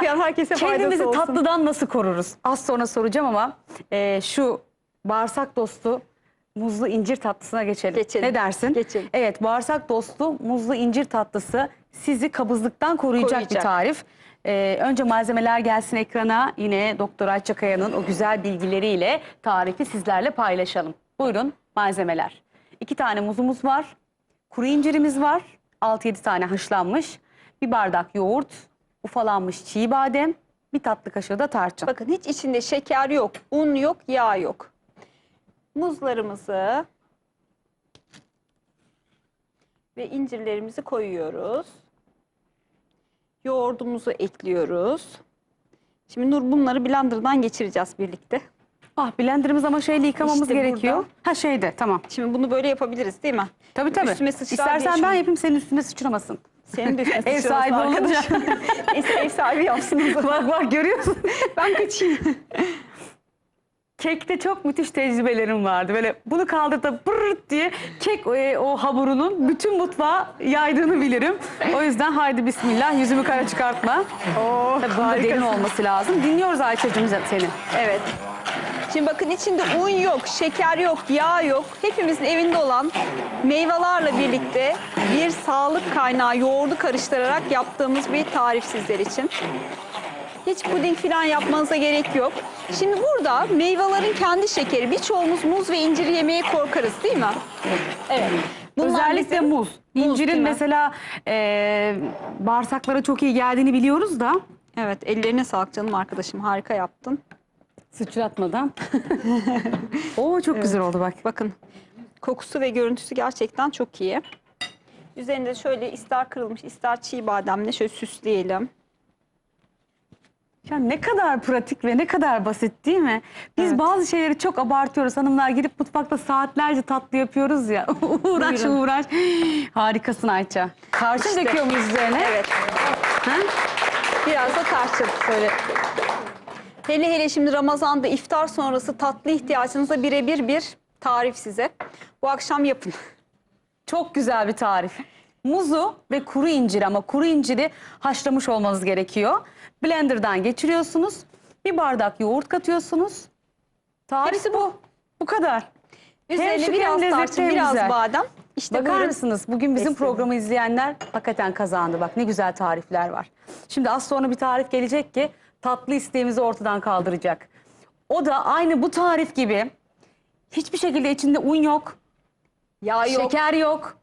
Mesela okuyan herkese kendimizi olsun. tatlıdan nasıl koruruz? Az sonra soracağım ama e, şu bağırsak dostu muzlu incir tatlısına geçelim. Geçelim. Ne dersin? Geçelim. Evet bağırsak dostu muzlu incir tatlısı sizi kabızlıktan koruyacak, bir Koruyacak. tarif. E, önce malzemeler gelsin ekrana. Yine Doktor Ayça Kaya'nın o güzel bilgileriyle tarifi sizlerle paylaşalım. Buyurun malzemeler. İki tane muzumuz var. Kuru incirimiz var. 6-7 tane haşlanmış. Bir bardak yoğurt, ufalanmış çiğ badem, bir tatlı kaşığı da tarçın. Bakın hiç içinde şeker yok, un yok, yağ yok. Muzlarımızı ve incirlerimizi koyuyoruz. Yoğurdumuzu ekliyoruz. Şimdi Nur bunları blenderdan geçireceğiz birlikte. Ah blenderımız ama şeyle yıkamamız İşte gerekiyor. burada. Ha şeyde tamam. Şimdi bunu böyle yapabiliriz değil mi? Tabii tabii. Üstüme sıçrar diye İstersen ben yapayım senin üstüne sıçramasın. Senin de Ev sahibi olunca. Neyse ev sahibi yapsın bak bak görüyorsun. Ben kaçayım. Kekte çok müthiş tecrübelerim vardı. Böyle bunu kaldırıp pırırt diye kek e, o haburunun bütün mutfağa yaydığını bilirim. O yüzden haydi bismillah yüzümü kara çıkartma. Oo, Tabii bunun da derin olması lazım. Dinliyoruz Ayça'cığım seni. Evet. Şimdi bakın içinde un yok, şeker yok, yağ yok. Hepimizin evinde olan meyvelerle birlikte bir sağlık kaynağı yoğurdu karıştırarak yaptığımız bir tarif sizler için. Hiç puding falan yapmanıza gerek yok. Şimdi burada meyvelerin kendi şekeri. Birçoğumuz muz ve incir yemeye korkarız değil mi? Evet. Bunlar Özellikle bizim- muz. değil İncirin mi? mesela e, bağırsaklara çok iyi geldiğini biliyoruz da. Evet ellerine sağlık canım arkadaşım harika yaptın. Sıçratmadan. Oo çok güzel oldu bak. Bakın kokusu ve görüntüsü gerçekten çok iyi. Üzerinde şöyle ister kırılmış ister çiğ bademle şöyle süsleyelim. Ya ne kadar pratik ve ne kadar basit değil mi? Biz Evet. bazı şeyleri çok abartıyoruz. Hanımlar girip mutfakta saatlerce tatlı yapıyoruz ya. uğraş Buyurun. uğraş. Harikasın Ayça. Tarçın İşte. döküyor muyuz üzerine? Evet Ha? biraz da tarçın böyle. Hele hele şimdi Ramazan'da iftar sonrası tatlı ihtiyacınıza birebir bir tarif size. Bu akşam yapın. Çok güzel bir tarif. Muzu ve kuru incir ama kuru inciri haşlamış olmanız gerekiyor. Blenderdan geçiriyorsunuz. Bir bardak yoğurt katıyorsunuz. Tarif Hepsi bu. Bu kadar. Üzerine şık biraz tarçın biraz güzel. badem. İşte Bakar buyurun. mısınız? Bugün bizim Besleyin. programı izleyenler hakikaten kazandı. Bak ne güzel tarifler var. Şimdi az sonra bir tarif gelecek ki tatlı isteğimizi ortadan kaldıracak. O da aynı bu tarif gibi hiçbir şekilde içinde un yok, Yağ yok. şeker yok,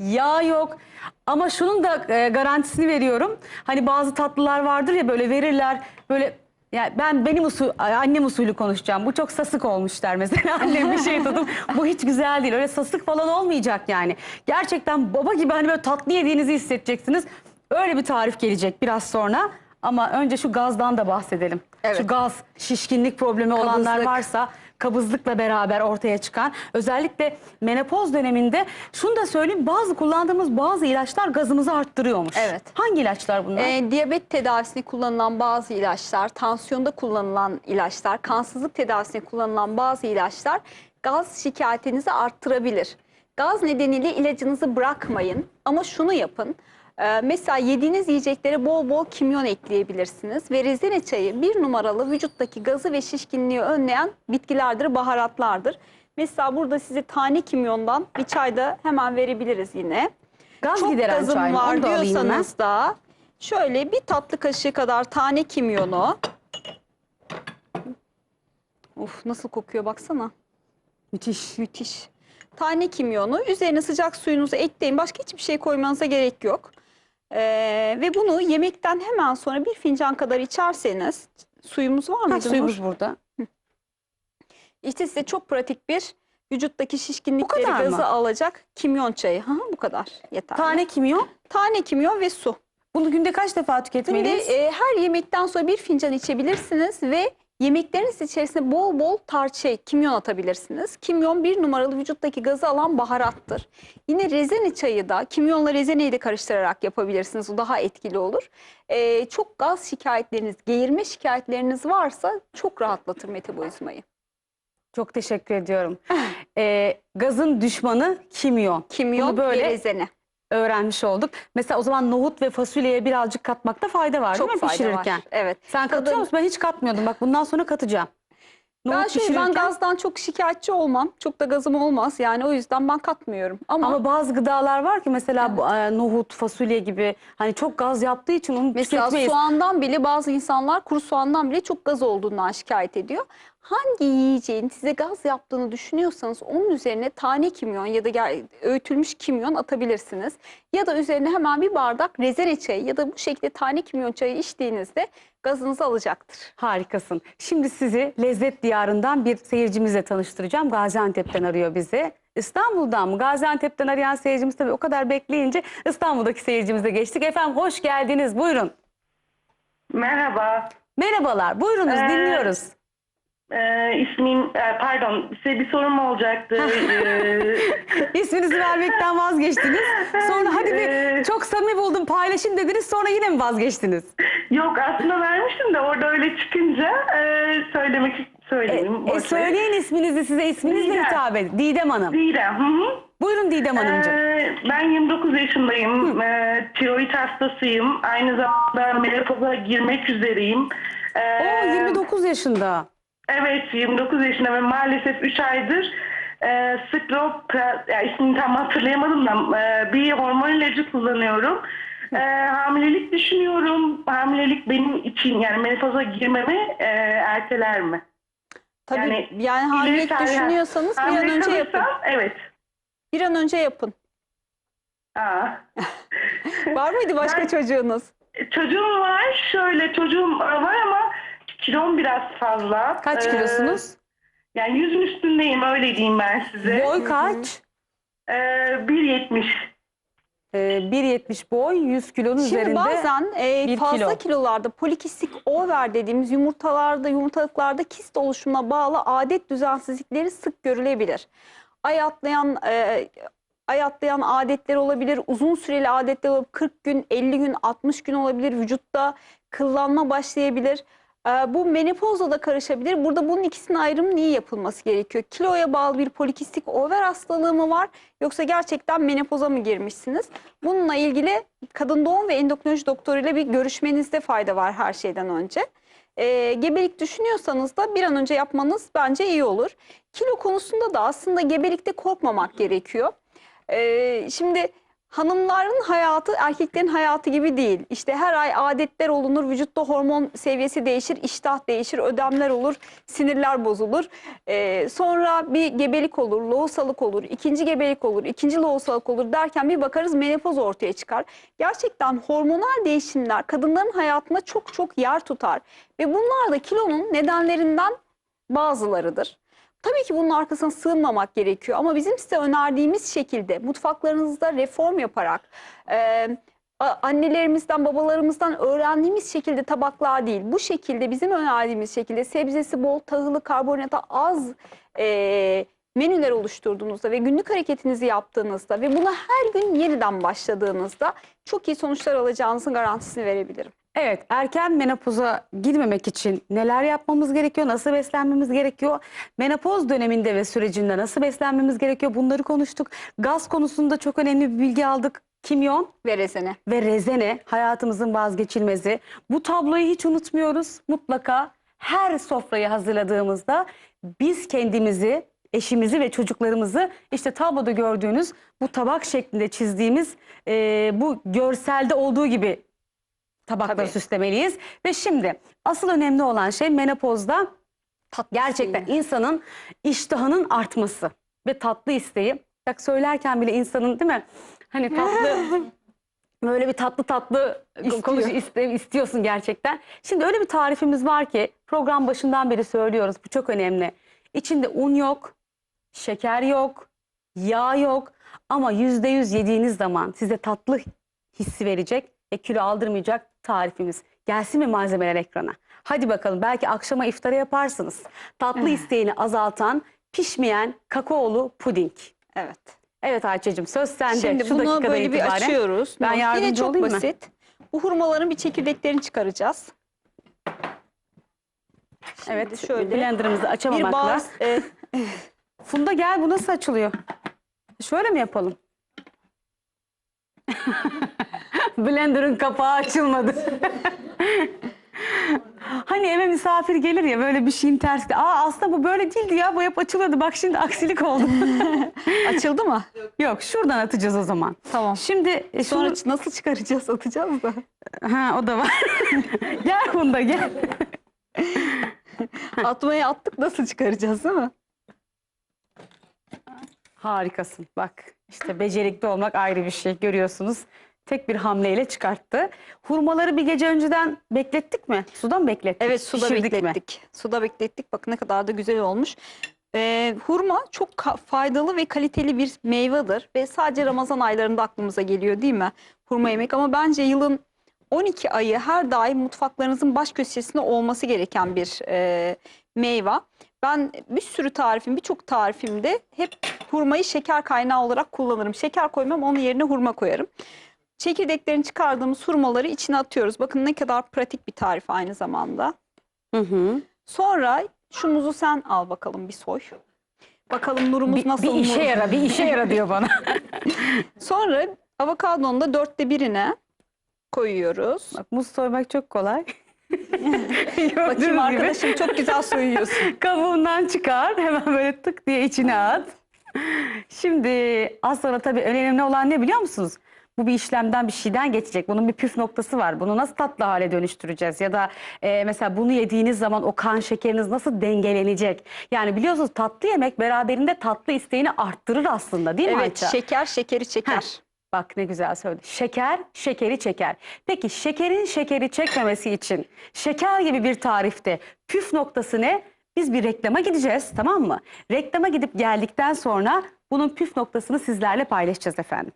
yağ yok. Ama şunun da e, garantisini veriyorum. Hani bazı tatlılar vardır ya böyle verirler böyle yani ben benim usul, annem usulü konuşacağım. Bu çok sasık olmuş der mesela annem bir şey tutup bu hiç güzel değil. Öyle sasık falan olmayacak yani. Gerçekten baba gibi hani böyle tatlı yediğinizi hissedeceksiniz. Öyle bir tarif gelecek biraz sonra. Ama önce şu gazdan da bahsedelim. Evet. Şu gaz, şişkinlik problemi olanlar Kabızlık. varsa kabızlıkla beraber ortaya çıkan özellikle menopoz döneminde şunu da söyleyeyim bazı kullandığımız bazı ilaçlar gazımızı arttırıyormuş. Evet. Hangi ilaçlar bunlar? Ee, diyabet tedavisinde kullanılan bazı ilaçlar, tansiyonda kullanılan ilaçlar, kansızlık tedavisinde kullanılan bazı ilaçlar gaz şikayetinizi arttırabilir. Gaz nedeniyle ilacınızı bırakmayın ama şunu yapın. Ee, mesela yediğiniz yiyeceklere bol bol kimyon ekleyebilirsiniz ve rezene çayı bir numaralı vücuttaki gazı ve şişkinliği önleyen bitkilerdir, baharatlardır. Mesela burada size tane kimyondan bir çay da hemen verebiliriz yine Gaz çok gideren gazım çay mı? var Onu da alayım diyorsanız da şöyle bir tatlı kaşığı kadar tane kimyonu. Uf nasıl kokuyor baksana. Müthiş. Müthiş. Tane kimyonu üzerine sıcak suyunuzu ekleyin. Başka hiçbir şey koymanıza gerek yok. Ee, ve bunu yemekten hemen sonra bir fincan kadar içerseniz suyumuz var mıydı? suyumuz burada. İşte size çok pratik bir vücuttaki şişkinlikleri kadar mı? gazı alacak kimyon çayı. Ha, bu kadar yeter. Tane kimyon. Tane kimyon ve su. Bunu günde kaç defa Şimdi tüketmeliyiz? e, her yemekten sonra bir fincan içebilirsiniz ve yemekleriniz içerisine bol bol tarçı, kimyon atabilirsiniz. Kimyon bir numaralı vücuttaki gazı alan baharattır. Yine rezene çayı da kimyonla rezeneyi de karıştırarak yapabilirsiniz. O daha etkili olur. E, çok gaz şikayetleriniz, geğirme şikayetleriniz varsa çok rahatlatır metabolizmayı. Çok teşekkür ediyorum. Ee, gazın düşmanı kimyon. Kimyon Bunu böyle ve rezene. Öğrenmiş olduk. Mesela o zaman nohut ve fasulyeye birazcık katmakta fayda var Çok değil mi fayda pişirirken? var. Evet. Sen katıyor Kadın- musun? Ben hiç katmıyordum. Bak bundan sonra katacağım. Ben Nohut ben pişirirken- gazdan çok şikayetçi olmam. Çok da gazım olmaz. Yani o yüzden ben katmıyorum. Ama, Ama bazı gıdalar var ki mesela bu, e, nohut, fasulye gibi hani çok gaz yaptığı için onu mesela tüketmeyiz. soğandan bile bazı insanlar kuru soğandan bile çok gaz olduğundan şikayet ediyor. Hangi yiyeceğin size gaz yaptığını düşünüyorsanız onun üzerine tane kimyon ya da öğütülmüş kimyon atabilirsiniz. Ya da üzerine hemen bir bardak rezene çayı ya da bu şekilde tane kimyon çayı içtiğinizde gazınızı alacaktır. Harikasın. Şimdi sizi lezzet diyarından bir seyircimizle tanıştıracağım. Gaziantep'ten arıyor bizi. İstanbul'dan mı? Gaziantep'ten arayan seyircimiz tabii o kadar bekleyince İstanbul'daki seyircimize geçtik. Efendim hoş geldiniz. Buyurun. Merhaba. Merhabalar. Buyurunuz Ee, dinliyoruz. Ee, ismim, e, pardon size bir sorum olacaktı. Ee, İsminizi vermekten vazgeçtiniz. Sonra hadi bir Ee, çok samimi buldum paylaşın dediniz sonra yine mi vazgeçtiniz? yok aslında vermiştim de orada öyle çıkınca e, söylemek söyleyeyim. E, ver. söyleyin isminizi size isminizle Didem. hitap edin. Didem Hanım. Didem. Hı hı. Buyurun Didem Hanımcığım. Ee, ben 29 yaşındayım. Ee, tiroid hastasıyım. Aynı zamanda menopoza girmek üzereyim. Ee, Oo 29 yaşında. Evet 29 yaşında ve maalesef 3 aydır e, skropra, ya ismini tam hatırlayamadım da e, bir hormon ilacı kullanıyorum. E, hamilelik düşünüyorum. Hamilelik benim için yani menopoza girmemi e, erteler mi? Tabii yani, Yani hamilelik İleri- düşünüyorsanız bir an önce yapın. Evet. Bir an önce yapın. Aa. Var mıydı başka Ben- çocuğunuz? Çocuğum var. Şöyle çocuğum var ama kilom biraz fazla. Kaç Ee, kilosunuz? Yani yüzün üstündeyim öyle diyeyim ben size. Boy kaç? Ee, 1.70. Ee, 1.70 boy 100 kilonun Şimdi üzerinde. bazen e, bir fazla kilo. kilolarda polikistik over dediğimiz yumurtalarda yumurtalıklarda kist oluşumuna bağlı adet düzensizlikleri sık görülebilir. Ay atlayan e, ay atlayan adetler olabilir, uzun süreli adetler olabilir, 40 gün, 50 gün, 60 gün olabilir. Vücutta kıllanma başlayabilir. E, bu menopozla da karışabilir. Burada bunun ikisinin ayrımının iyi yapılması gerekiyor. Kiloya bağlı bir polikistik over hastalığı mı var yoksa gerçekten menopoza mı girmişsiniz? Bununla ilgili kadın doğum ve endokrinoloji doktoruyla bir görüşmenizde fayda var her şeyden önce. Ee, gebelik düşünüyorsanız da bir an önce yapmanız bence iyi olur. Kilo konusunda da aslında gebelikte korkmamak gerekiyor. Ee, şimdi hanımların hayatı erkeklerin hayatı gibi değil. İşte her ay adetler olunur, vücutta hormon seviyesi değişir, iştah değişir, ödemler olur, sinirler bozulur. Ee, sonra bir gebelik olur, lohusalık olur, ikinci gebelik olur, ikinci lohusalık olur derken bir bakarız menopoz ortaya çıkar. Gerçekten hormonal değişimler kadınların hayatında çok çok yer tutar. Ve bunlar da kilonun nedenlerinden bazılarıdır. Tabii ki bunun arkasına sığınmamak gerekiyor ama bizim size önerdiğimiz şekilde mutfaklarınızda reform yaparak e, annelerimizden babalarımızdan öğrendiğimiz şekilde tabaklar değil bu şekilde bizim önerdiğimiz şekilde sebzesi bol tahılı karbonhidratı az e, menüler oluşturduğunuzda ve günlük hareketinizi yaptığınızda ve buna her gün yeniden başladığınızda çok iyi sonuçlar alacağınızın garantisini verebilirim. Evet, erken menopoza girmemek için neler yapmamız gerekiyor, nasıl beslenmemiz gerekiyor, menopoz döneminde ve sürecinde nasıl beslenmemiz gerekiyor bunları konuştuk. Gaz konusunda çok önemli bir bilgi aldık. Kimyon Ve rezene. ve rezene hayatımızın vazgeçilmezi. Bu tabloyu hiç unutmuyoruz. Mutlaka her sofrayı hazırladığımızda biz kendimizi, eşimizi ve çocuklarımızı işte tabloda gördüğünüz bu tabak şeklinde çizdiğimiz e, bu görselde olduğu gibi tabakları Tabii. süslemeliyiz. Ve şimdi asıl önemli olan şey menopozda gerçekten insanın iştahının artması ve tatlı isteği. Bak söylerken bile insanın değil mi? Hani tatlı böyle bir tatlı tatlı İstiyor. konuş iste- istiyorsun gerçekten. Şimdi öyle bir tarifimiz var ki program başından beri söylüyoruz. Bu çok önemli. İçinde un yok, şeker yok, yağ yok ama yüzde yüz yediğiniz zaman size tatlı hissi verecek ve kilo aldırmayacak tarifimiz. Gelsin mi malzemeler ekrana? Hadi bakalım belki akşama iftara yaparsınız. Tatlı isteğini azaltan pişmeyen kakaolu puding. Evet. Evet Ayça'cığım söz sende. Şimdi Şu bunu böyle bir açıyoruz. Ben Yine yardımcı çok olayım mı? basit. Bu hurmaların bir çekirdeklerini çıkaracağız. Şimdi Evet şöyle blenderımızı bir açamamakla. bazı e, Funda gel bu nasıl açılıyor? Şöyle mi yapalım? Blender'ın kapağı açılmadı. hani eve misafir gelir ya böyle bir şeyin tersi. Aa aslında bu böyle değildi ya bu hep açılıyordu. Bak şimdi aksilik oldu. Açıldı mı? Yok şuradan atacağız o zaman. Tamam. Şimdi e, Sonra şunu- nasıl çıkaracağız? Atacağız da. ha o da var. gel bunda gel. Atmaya attık nasıl çıkaracağız değil mi? Harikasın. Bak işte becerikli olmak ayrı bir şey görüyorsunuz. Tek bir hamleyle çıkarttı. Hurmaları bir gece önceden beklettik mi? Suda mı beklettik? Evet suda Pişirdik mi? beklettik. Suda beklettik. Bak ne kadar da güzel olmuş. Ee, hurma çok faydalı ve kaliteli bir meyvedir. Ve sadece Ramazan aylarında aklımıza geliyor değil mi? Hurma yemek ama bence yılın 12 ayı her daim mutfaklarınızın baş köşesinde olması gereken bir e, meyve. Ben bir sürü tarifim, birçok tarifimde hep hurmayı şeker kaynağı olarak kullanırım. Şeker koymam, onun yerine hurma koyarım. Çekirdeklerini çıkardığımız hurmaları içine atıyoruz. Bakın ne kadar pratik bir tarif aynı zamanda. Hı hı. Sonra şu muzu sen al bakalım bir soy. Bakalım nurumuz Bir, nasıl bir işe nur- yara, bir işe yara diyor bana. Sonra avokadonun da dörtte birine koyuyoruz. Bak muz soymak çok kolay. Bakayım Gördüğünüz gibi arkadaşım çok güzel soyuyorsun. kabuğundan çıkar. Hemen böyle tık diye içine at. Şimdi az sonra tabii önemli olan ne biliyor musunuz? Bu bir işlemden bir şeyden geçecek. Bunun bir püf noktası var. Bunu nasıl tatlı hale dönüştüreceğiz? Ya da e, mesela bunu yediğiniz zaman o kan şekeriniz nasıl dengelenecek? Yani biliyorsunuz tatlı yemek beraberinde tatlı isteğini arttırır aslında değil mi evet Ayça? şeker şekeri çeker. Heh, Bak ne güzel söyledi. Şeker şekeri çeker. Peki şekerin şekeri çekmemesi için şeker gibi bir tarifte püf noktası ne? Biz bir reklama gideceğiz tamam mı? Reklama gidip geldikten sonra bunun püf noktasını sizlerle paylaşacağız efendim.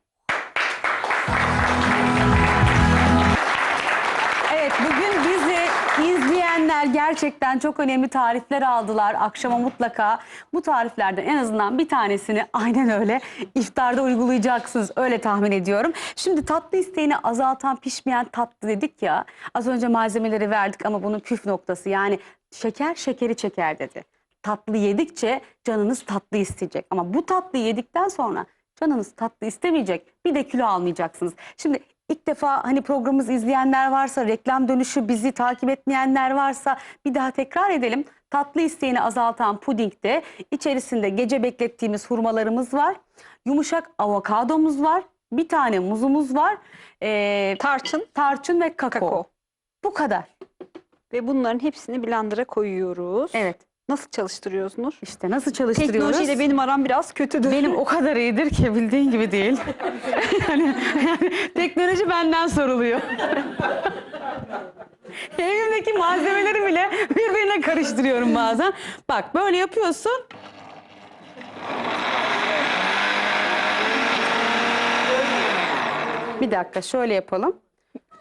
İzleyenler gerçekten çok önemli tarifler aldılar. Akşama mutlaka bu tariflerden en azından bir tanesini aynen öyle iftarda uygulayacaksınız. Öyle tahmin ediyorum. Şimdi tatlı isteğini azaltan pişmeyen tatlı dedik ya. Az önce malzemeleri verdik ama bunun püf noktası yani şeker şekeri çeker dedi. Tatlı yedikçe canınız tatlı isteyecek. Ama bu tatlıyı yedikten sonra canınız tatlı istemeyecek. Bir de kilo almayacaksınız. Şimdi ilk defa hani programımız izleyenler varsa, reklam dönüşü bizi takip etmeyenler varsa bir daha tekrar edelim. Tatlı isteğini azaltan pudingde içerisinde gece beklettiğimiz hurmalarımız var. Yumuşak avokadomuz var. Bir tane muzumuz var. ee, Tarçın, tarçın ve kakao. kakao. Bu kadar. Ve bunların hepsini blender'a koyuyoruz. Evet. Nasıl çalıştırıyoruz Nur? İşte nasıl çalıştırıyoruz? Teknolojiyle benim aram biraz kötüdür. Benim o kadar iyidir ki bildiğin gibi değil. yani, yani teknoloji benden soruluyor. Evimdeki malzemeleri bile birbirine karıştırıyorum bazen. Bak böyle yapıyorsun. Bir dakika şöyle yapalım.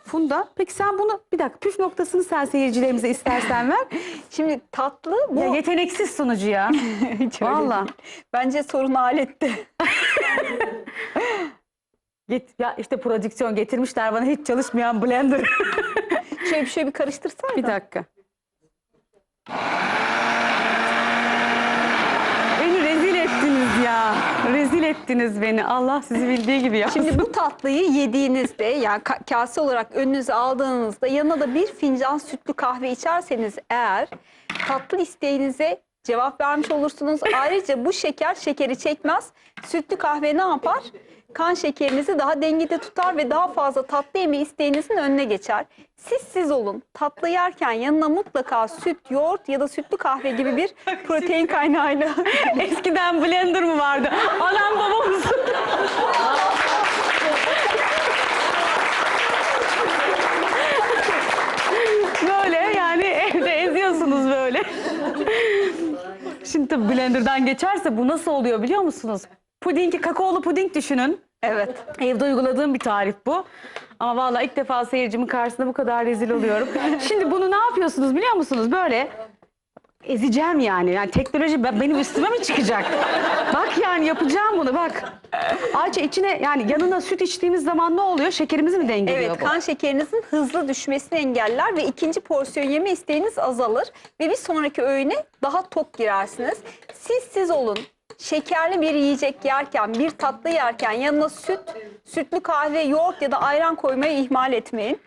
Funda peki sen bunu bir dakika püf noktasını sen seyircilerimize istersen ver. Şimdi tatlı bu. Ya yeteneksiz sunucu ya. Hiç öyle Valla. değil. Bence sorun alette. Get, ya işte prodüksiyon getirmişler bana hiç çalışmayan blender. Şöyle bir şöyle bir karıştırsaydın. bir dakika. Beni rezil ettiniz ya. Rezil ettiniz beni. Allah sizi bildiği gibi yapsın. Şimdi bu tatlıyı yediğinizde yani ka- kase olarak önünüze aldığınızda yanına da bir fincan sütlü kahve içerseniz eğer tatlı isteğinize cevap vermiş olursunuz. Ayrıca bu şeker şekeri çekmez. Sütlü kahve ne yapar? Kan şekerinizi daha dengede tutar ve daha fazla tatlı yeme isteğinizin önüne geçer. Siz siz olun. Tatlı yerken yanına mutlaka süt, yoğurt ya da sütlü kahve gibi bir protein kaynağıyla Eskiden blender mı vardı? Anam babam mısın? böyle yani evde eziyorsunuz böyle. Şimdi tabii blenderdan geçerse bu nasıl oluyor biliyor musunuz? Pudingi, kakaolu puding düşünün. Evet. Evde uyguladığım bir tarif bu. Ama vallahi ilk defa seyircimin karşısında bu kadar rezil oluyorum. Şimdi bunu ne yapıyorsunuz biliyor musunuz? Böyle ezeceğim yani. Yani teknoloji ben- benim üstüme mi çıkacak? bak yani yapacağım bunu bak. Ayça içine yani yanına süt içtiğimiz zaman ne oluyor? Şekerimizi mi dengeliyor Evet, bu? kan şekerinizin hızlı düşmesini engeller ve ikinci porsiyon yeme isteğiniz azalır ve bir sonraki öğüne daha tok girersiniz. Siz siz olun. Şekerli bir yiyecek yerken, bir tatlı yerken yanına süt, sütlü kahve, yoğurt ya da ayran koymayı ihmal etmeyin.